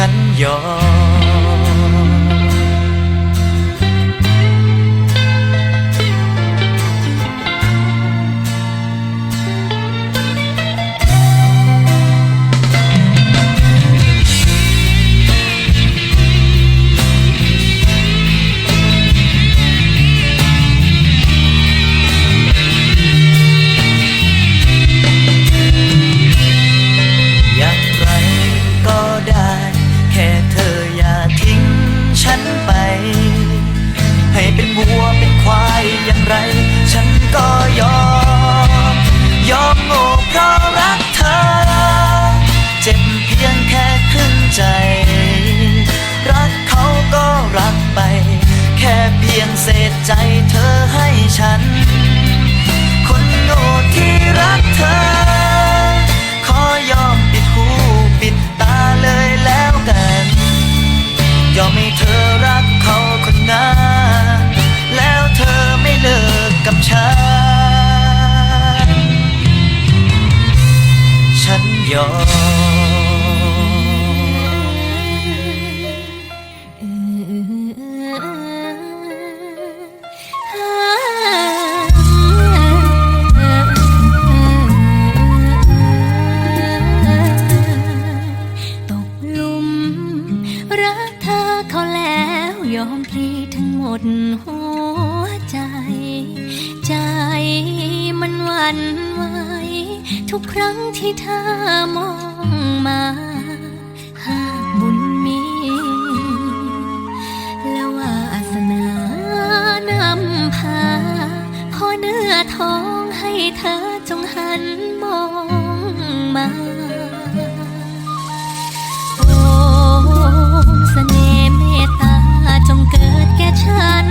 ฉันยอมามองมาหากบุญมี และวาสนานำพาพอเนื้อท้องให้เธอจงหันมองมาโอ้เสน่ห์เมตตาจงเกิดแก่ฉัน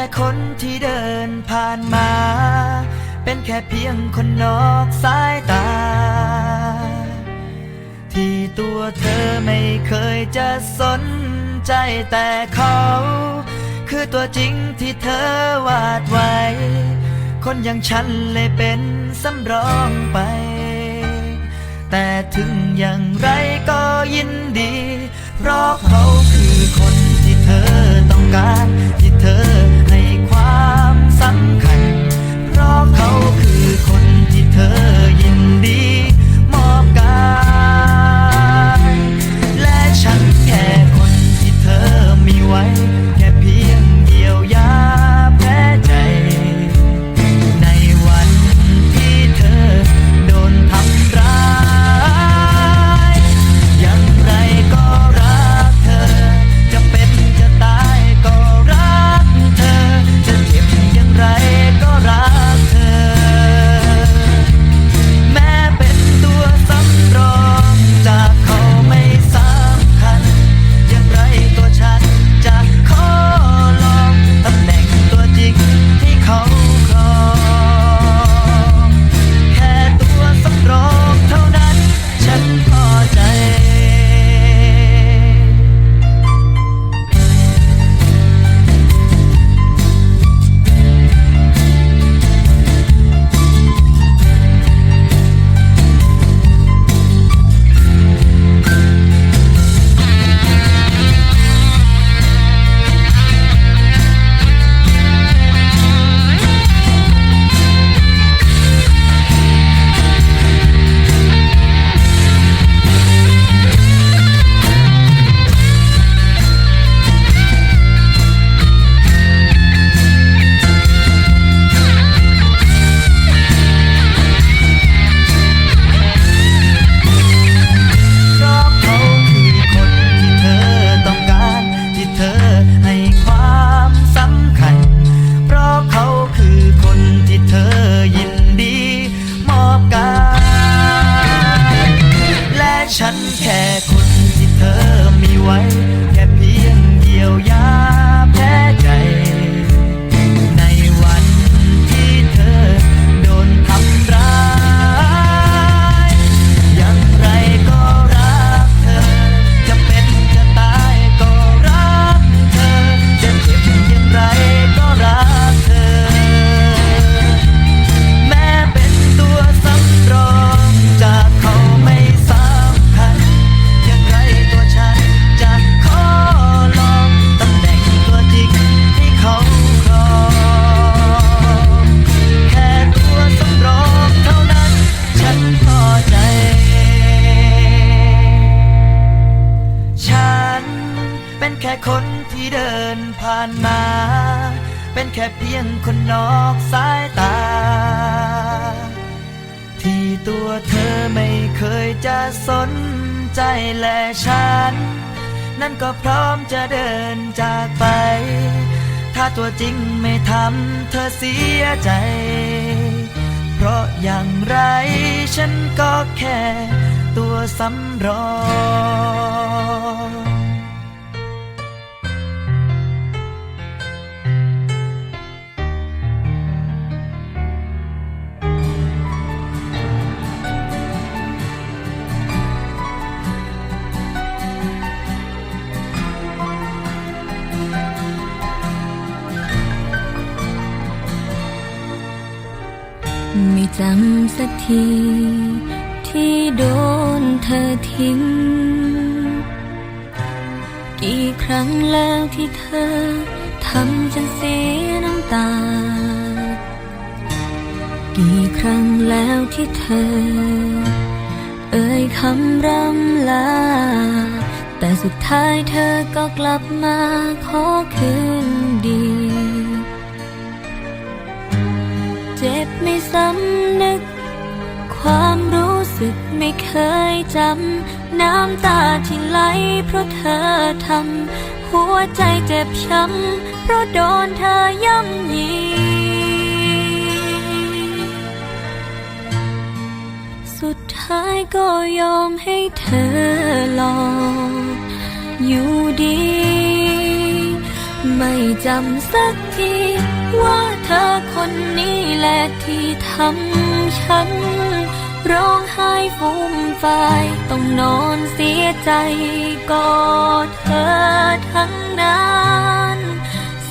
ค่คนที่เดินผ่านมา เป็นแค่เพียงคนนอกสายตา ที่ตัวเธอไม่เคยจะสนใจแต่เขา คือตัวจริงที่เธอวาดไว้ คนอย่างฉันเลยเป็นสำรองไป แต่ถึงอย่างไรก็ยินดี เพราะเขาคือคนที่เธอ การที่เธอให้ความสำคัญ เพราะเขาคือคนที่เธอยินดีมอบกายและฉันแค่คนที่เธอมีไว้ ตัวจริงไม่ทำเธอเสียใจ เพราะอย่างไรฉันก็แค่ตัวสำรอง จำสักที ที่โดนเธอทิ้ง กี่ครั้งแล้วที่เธอทำฉันเสียน้ำตา กี่ครั้งแล้วที่เธอ เอ่ยคำร่ำลา แต่สุดท้ายเธอก็กลับมาขอคืนดี ไม่สำนึก ความรู้สึกไม่เคยจำ น้ำตาที่ไหลเพราะเธอทำ หัวใจเจ็บช้ำ เพราะโดนเธอย่ำยีสุดท้ายก็ยอมให้เธอลองอยู่ดี ไม่จำสักทีว่า ธอคนนี้แหละที่ทำฉัน ร้องไห้ฟูมฟายต้องนอนเสียใจกอดเธอทั้งนั้น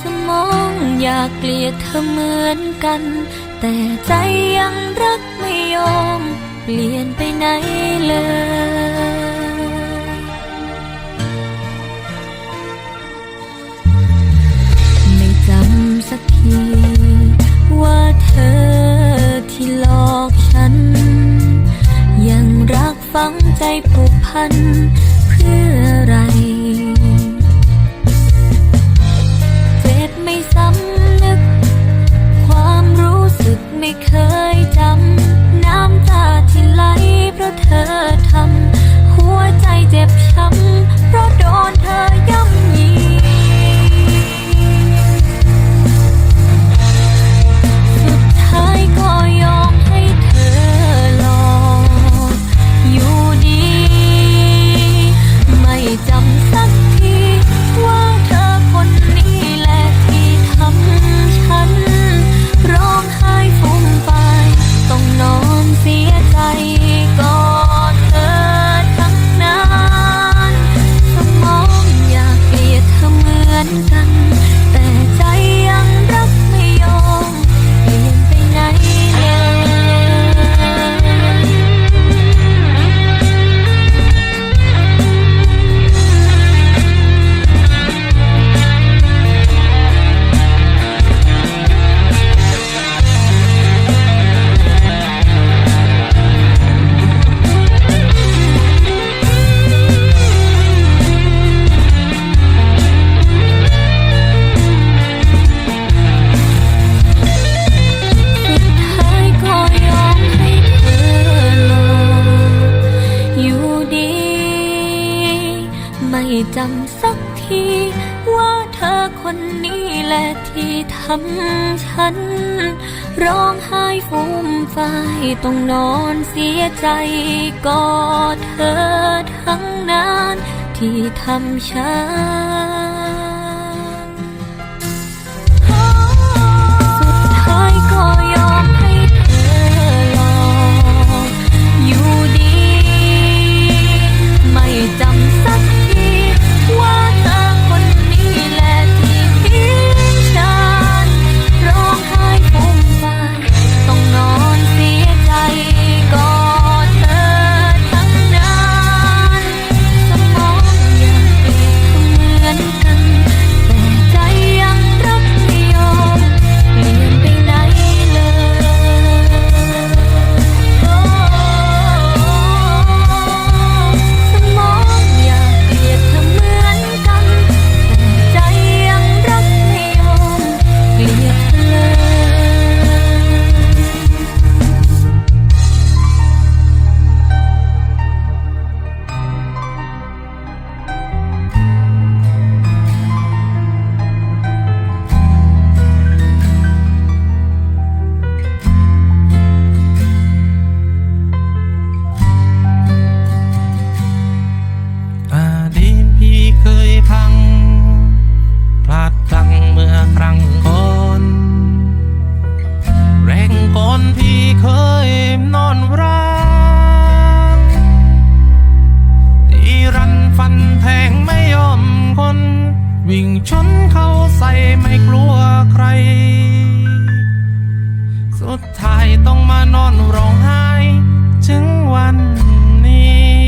สมองอยากเกลียดเธอเหมือนกัน แต่ใจยังรักไม่ยอม เปลี่ยนไปไหนเลยไม่จำสักที ฝังใจผูกพันเพื่ออะไร เจ็บไม่ซ้ำนึก ความรู้สึกไม่เคยจำ น้ำตาที่ไหลเพราะเธอทำ หัวใจเจ็บช้ำเพราะโดนเธอย่ำ จำสักที ว่าเธอคนนี้แหละที่ทำฉัน ร้องไห้ฟูมฟายต้องนอนเสียใจกอดเธอทั้งนั้นที่ทำฉัน วิ่งชนเข้าใส่ไม่กลัวใคร สุดท้ายต้องมานอนร้องไห้ถึงวันนี้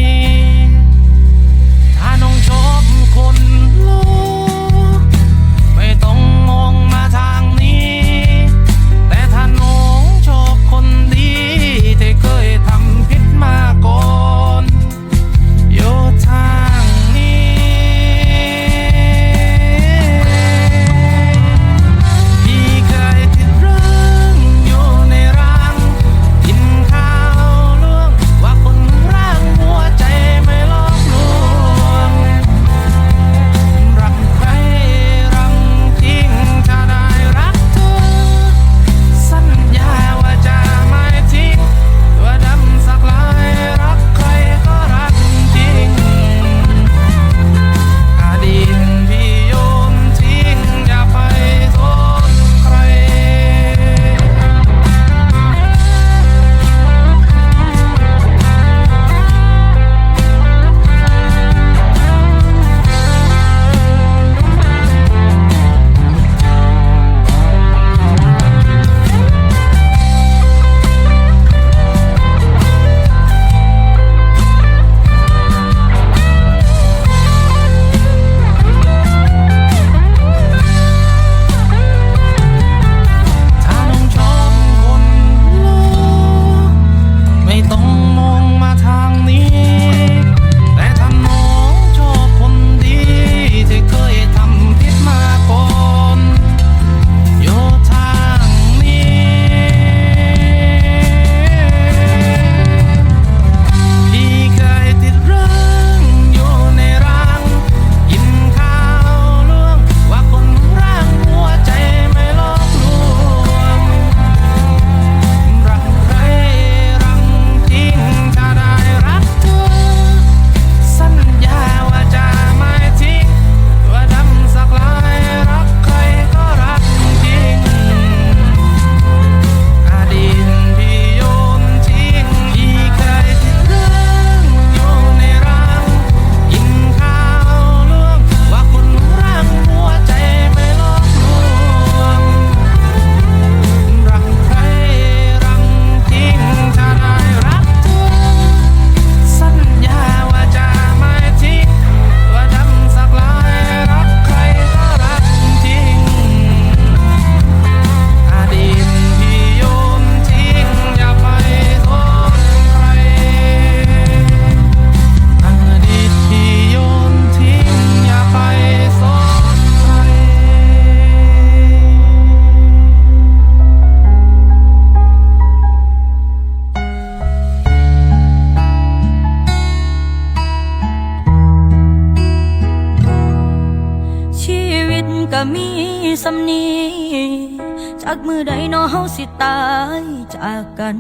กัน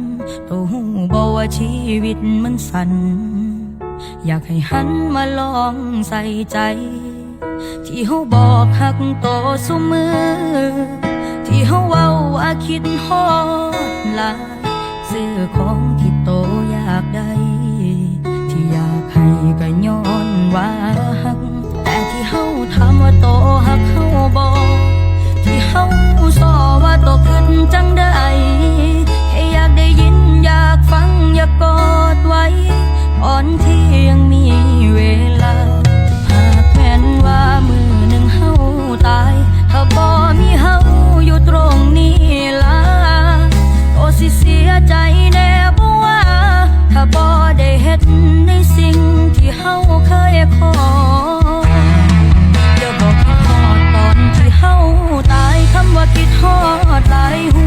โตหูบอกว่าชีวิตมันสั้นอยากให้หันมาลองใส่ใจ ที่เฮาบอกหักโตสุมือ ที่เฮาเว้าว่าคิดฮอดลายซื้อของที่โตอยากได้ ที่อยากให้ก็ย้อนว่าหัก แต่ที่เฮาถามว่าโตหักเฮาบอกที่เฮาสอว่าโตขึ้นจังได้้ยินอยากฟังอย่ากกอดไว้อ่อนที่ยังมีเวลา หากแม้นว่ามือหนึ่งเฮาตาย ถ้าบ่มีเฮาอยู่ตรงนี้ล่ะโตสิเสียใจแน่บ่ว่า ถ้าบ่ได้เฮ็ดในสิ่งที่เฮาเคยขออย่าบอกคิดฮอดตอนที่เฮาตายคำว่าคิดฮอดหลาย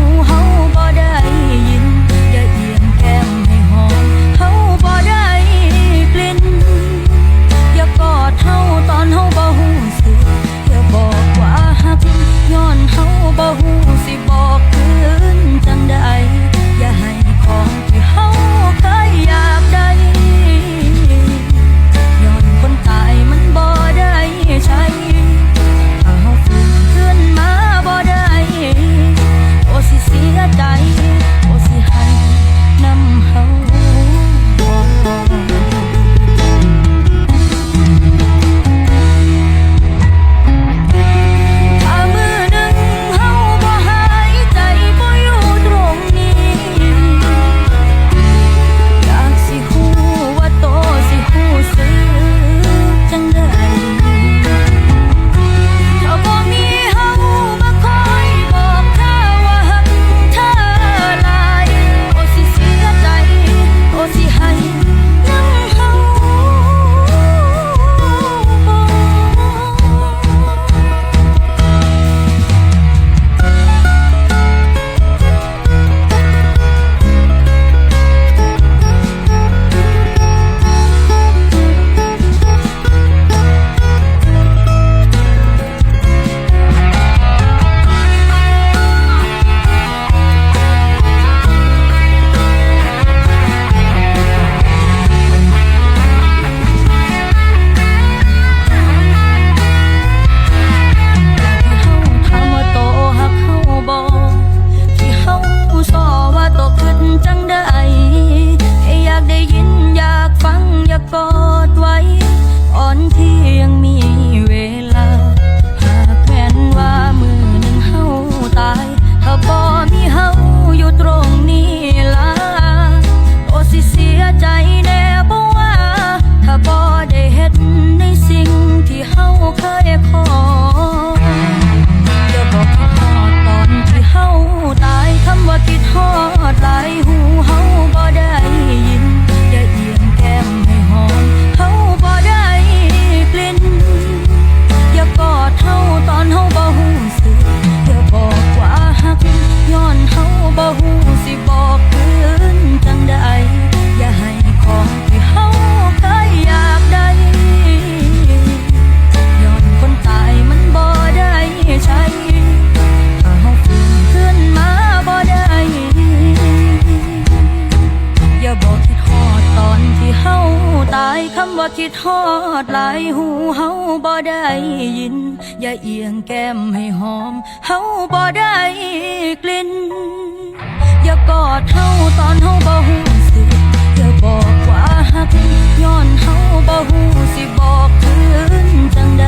่คิดฮอดหลายหูเฮาบ่ได้ยิน อย่าเอียงแก้มให้หอมเฮาบ่ได้กลิ่น อย่ากอดเฮาตอนเฮาบ่ฮู้สึกอย่าบอกว่าหักย้อนเฮาบ่ฮู้สิบอกคืนจังได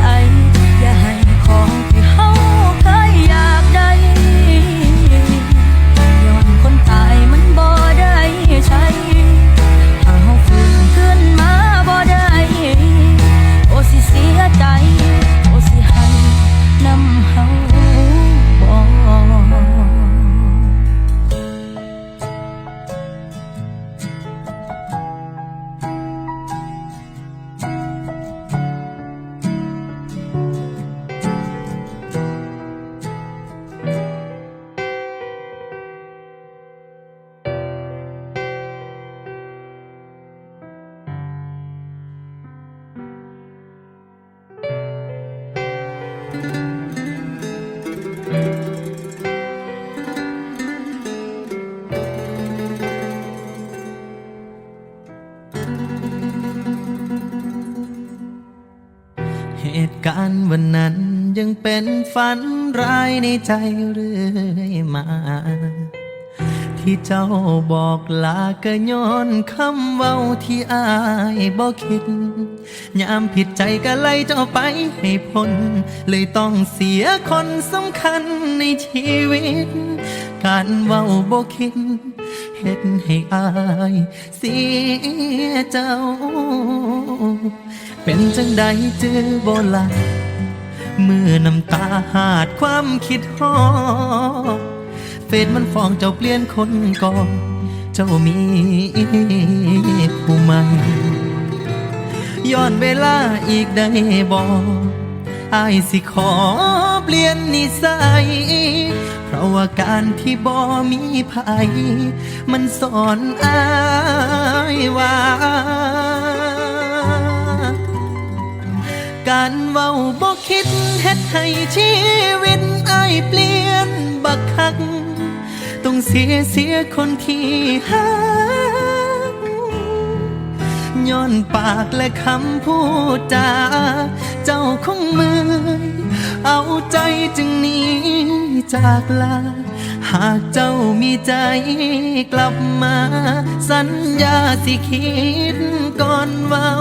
เป็นฝันร้ายในใจเรื่อยมา ที่เจ้าบอกลาก็ย้อนคำเว้าที่อายบอกคิด ยามผิดใจก็ไล่เจ้าไปให้พ้น เลยต้องเสียคนสำคัญในชีวิต การเว้าบอกคิดเฮ็ดให้อายเสียเจ้า เป็นจังใดเจอบ่ละเมื่อน้ำตาหาดความคิดฮอเฟซมันฟ้องเจ้าเปลี่ยนคนก่อนเจ้ามีผู้ใหม่ย้อนเวลาอีกได้บอกอายสิขอเปลี่ยนนิสัย เพราะว่าการที่บ่มีภัย มันสอนอายว่า การเว้าบ่คิดเฮ็ดให้ชีวิตอายเปลี่ยนบักคัก ต้องเสียเสียคนที่หักย้อนปากและคำพูดจาเจ้าคงมือ เอาใจจึงหนี้จากลา หากเจ้ามีใจกลับมา สัญญาสิคิดก่อนเว้า